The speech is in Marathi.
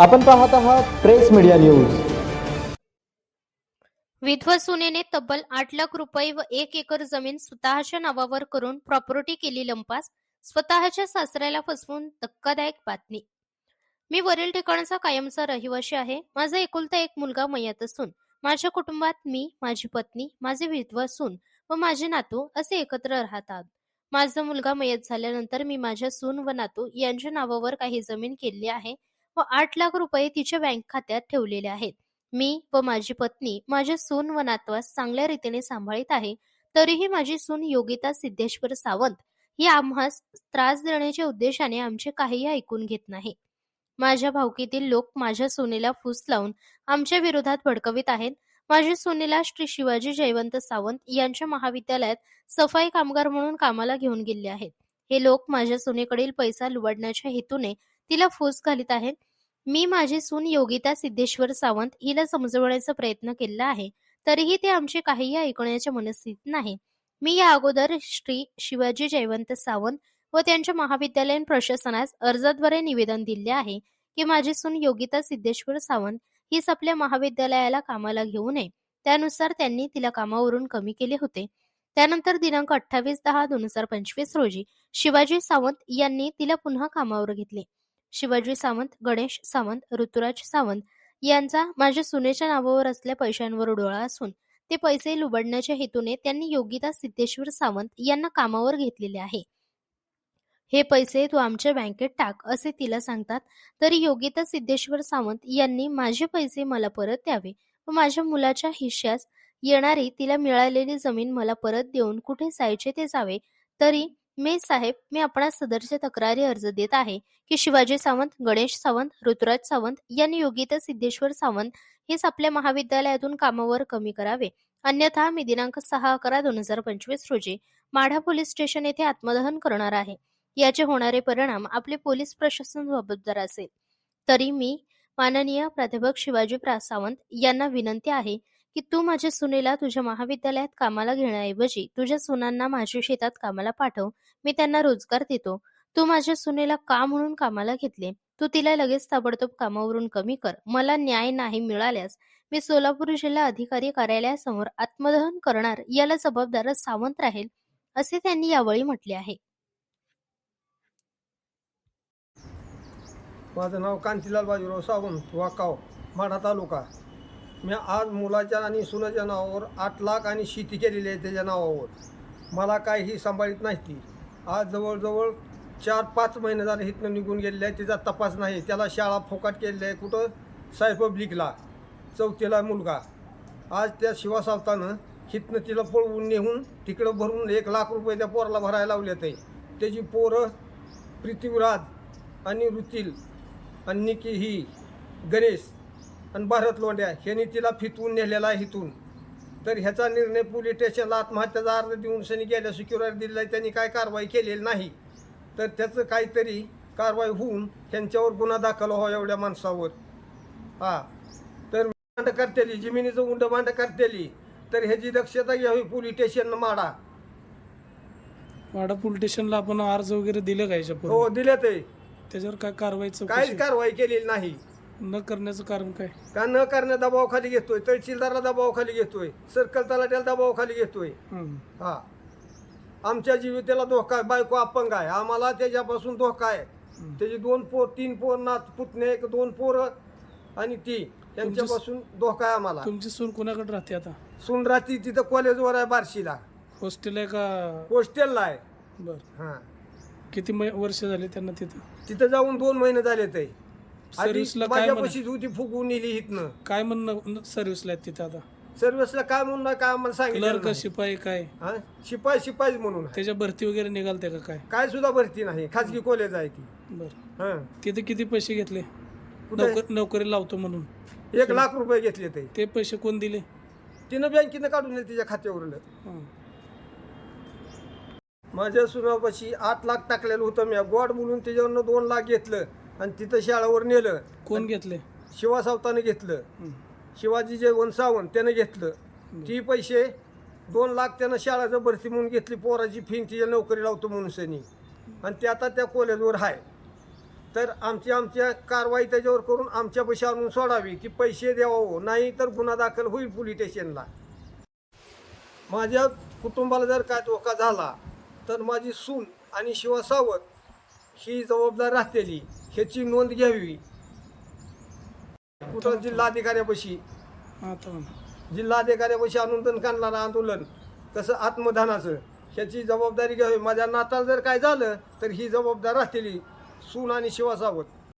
आपण पाहत आहात प्रेस मीडिया न्यूज. विधवा सुनेने तब्बल आठ लाख रुपये व एक एकर जमीन स्वतःच्या नावावर करून प्रॉपर्टी केली लंपास स्वतःच्या सासऱ्याला फसवून धक्कादायक बातमी. मी वरील ठिकाणचा कायमचा रहिवासी आहे. माझा एकुलता एक मुलगा मयत असून माझ्या कुटुंबात मी माझी पत्नी माझे विधवा सून व माझे नातू असे एकत्र राहतात माझा मुलगा मयत झाल्यानंतर मी माझ्या सून व नातू यांच्या नावावर काही जमीन केली आहे. व आठ लाख रुपये तिच्या बँक खात्यात ठेवलेले आहेत. मी व माझी पत्नी माझ्या सून व नातवास चांगल्या रीतीने सांभाळीत आहे तरीही माझी सून योगिता सिद्धेश्वर सावंत ही आम्हास त्रास देण्याच्या उद्देशाने आमचे काहीही ऐकून घेत नाही. माझ्या भावकीतील लोक माझ्या सुनेला फूस लावून आमच्या विरोधात भडकवित आहेत. माझ्या सुनेला श्री शिवाजी जयवंत सावंत यांच्या महाविद्यालयात सफाई कामगार म्हणून कामाला घेऊन गेले आहेत. हे लोक माझ्या सुनेकडील पैसा लुबाडण्याच्या हेतूने तिला फूस घालीत आहेत. मी माझी सून योगिता सिद्धेश्वर सावंत हिला समजवण्याचा प्रयत्न केला आहे. तरीही ते आमचे काहीही ऐकण्याच्या मनस्थितीत नाही. मी या अगोदर श्री शिवाजी जयवंत सावंत व त्यांच्या महाविद्यालयीन प्रशासनास अर्जाद्वारे निवेदन दिले आहे की माझी सून योगिता सिद्धेश्वर सावंत हीच आपल्या महाविद्यालयाला कामाला घेऊ नये. त्यानुसार त्यांनी तिला कामावरून कमी केले होते. त्यानंतर दिनांक अठ्ठावीस दहा दोन हजार पंचवीस रोजी शिवाजी सावंत यांनी तिला पुन्हा कामावर घेतले. शिवाजी सावंत गणेश सावंत ऋतुराज सावंत यांचा माझ्या सुनेच्या नावावर असल्या पैशांवर डोळा असून ते पैसे लुबडण्याच्या हेतूने त्यांनी योगिता सिद्धेश्वर सावंत यांना कामावर घेतलेले आहे. हे पैसे तू आमच्या बँकेत टाक असे तिला सांगतात तरी योगिता सिद्धेश्वर सावंत यांनी माझे पैसे मला परत द्यावे व माझ्या मुलाच्या हिश्श्यास येणारी तिला मिळालेली जमीन मला परत देऊन कुठे जायचे ते जावे तरी मे साहेब मी आपणास सदरचे तक्रारी अर्ज देत आहे की शिवाजी सावंत गणेश सावंत ऋतुराज सावंत यांनी योगिता सिद्धेश्वर सावंत हेच आपल्या महाविद्यालयातून कामावर कमी करावे. अन्यथा मी दिनांक सहा अकरा दोन हजार पंचवीस रोजी माढा पोलीस स्टेशन येथे आत्मदहन करणार आहे. याचे होणारे परिणाम आपले पोलीस प्रशासन जबाबदार असेल. तरी मी माननीय प्राध्यापक शिवाजी सावंत यांना विनंती आहे की तू माझ्या सुनेला तुझ्या महाविद्यालयात कामाला घेण्याऐवजी तुझ्या सुनांना माझ्या शेतात कामाला पाठव. मी त्यांना रोजगार देतो. तू माझ्या सुनेला का म्हणून कामाला घेतले? तू तिला लगेच ताबडतोब कामावरून कमी कर. मला न्याय नाही मिळाल्यास मी सोलापूर जिल्हा अधिकारी कार्यालयासमोर आत्मदहन करणार याला जबाबदार सावंत राहील असे त्यांनी यावेळी म्हटले आहे. माझं नाव कांतीलाल बाजीराव सावंत वाकाव माढा तालुका. मी आज मुलाच्या आणि सुनाच्या नावावर आठ लाख आणि शेती केलेली आहे त्याच्या नावावर. मला काहीही सांभाळीत नाही ती. आज जवळजवळ चार पाच महिने झाले इथनं निघून गेलेले आहे तिचा तपास नाही त्याला शाळा फोकाट केलेली आहे कुठं? साई पब्लिकला चौथीला मुलगा. आज त्या शिवासावतानं हिथनं तिला पळवून नेऊन तिकडं भरून एक लाख रुपये त्या पोराला भरायला लावलेत आहे त्याची पोरं पृथ्वीराज आणि ऋतील आणि निकी ही गणेश आणि भारत लोंड्या ह्यांनी तिला फितवून नेलेला आहे इथून. तर ह्याचा निर्णय पोलीस स्टेशनला आत्महत्याचा अर्ज देऊन सनी गेल्या सिक्युरिटी दिलेला आहे त्यांनी काय कारवाई केलेली नाही. तर त्याचं काहीतरी कारवाई होऊन त्यांच्यावर गुन्हा दाखल व्हावा एवढ्या माणसावर. हा. तर मांड करतेली जमिनीचं उंड मांड करतेली. तर ह्याची दक्षता घ्यावी पोलीस स्टेशननं माडा. वाडा पोलीस स्टेशनला आपण अर्ज वगैरे दिलं का याच्या हो दिले ते त्याच्यावर काय कारवाई चौकशी? काहीच कारवाई केलेली नाही. न करण्याचं कारण काय? का न करण्या दबावाखाली घेतोय? तहसीलदारला दबावाखाली घेतोय? सर्कल तलाट्याला दबावाखाली घेतोय? हं. हा. आमच्या जीविताला धोका आहे बायको अपंग आहे. आम्हाला त्याच्यापासून धोका आहे. त्याची दोन पोर तीन पोर नात पुतणे एक दोन पोरं आणि ती. त्यांच्यापासून धोका आहे आम्हाला. तुमची सून कोणाकडे राहते आता? सून राहती तिथं कॉलेजवर आहे बार्शीला. हॉस्टेल आहे का? हॉस्टेलला आहे. बर. हा. किती मै- वर्ष झाले त्यांना तिथं? तिथं जाऊन दोन महिने झाले ते. सर्व्हिसला काय माझ्यापाशीच होती फुगवून नेली इथनं. काय म्हणणं सर्व्हिसला आहेत तिथं आता? सर्व्हिसला काय म्हणून काय आम्हाला सांगितलं क्लर्क नाही. शिपाई काय? हा? शिपाई शिपाई म्हणून आहे. त्याच्या भरती वगैरे निघालते का काय? काय सुद्धा भरती नाही. खाजगी कॉलेज आहे ती. बर. हा. तिथे किती पैसे घेतले? कुठे? नोकर नोकरी लावतो म्हणून. एक लाख रुपये घेतले ते. ते पैसे कोण दिले? तिनं बँकेनं काढून दिले तिच्या खात्यावरलं हं. माझ्या सुनापाशी आठ लाख टाकलेलं होतं मी. गोड बोलून त्याच्यावरनं दोन लाख घेतलं. आणि तिथं शाळावर नेलं. कोण घेतले? शिवा सावतानं घेतलं. शिवाजी जे वंसावंत त्यानं घेतलं. ती पैसे दोन लाख त्यानं शाळाचं भरती म्हणून घेतली. पोराची फी तिच्या नोकरी लावतो म्हणून सनी. आणि ते आता त्या कॉलेजवर आहे तर आमची आमच्या कारवाई त्याच्यावर करून आमच्या पैसे आणून सोडावी की पैसे द्यावं. नाही तर गुन्हा दाखल होईल पोलीस स्टेशनला. माझ्या कुटुंबाला जर काय धोका झाला तर माझी सून आणि शिवा सावत ही जबाबदार राहतेली. ह्याची नोंद घ्यावी. कुठं? जिल्हाधिकाऱ्यापाशी. जिल्हाधिकाऱ्यापाशी आनंदन काढणारं आंदोलन तसं आत्मदानाचं ह्याची जबाबदारी घ्यावी. माझ्या नाताला जर काय झालं तर ही जबाबदार राहतेली सून आणि शिवा सावत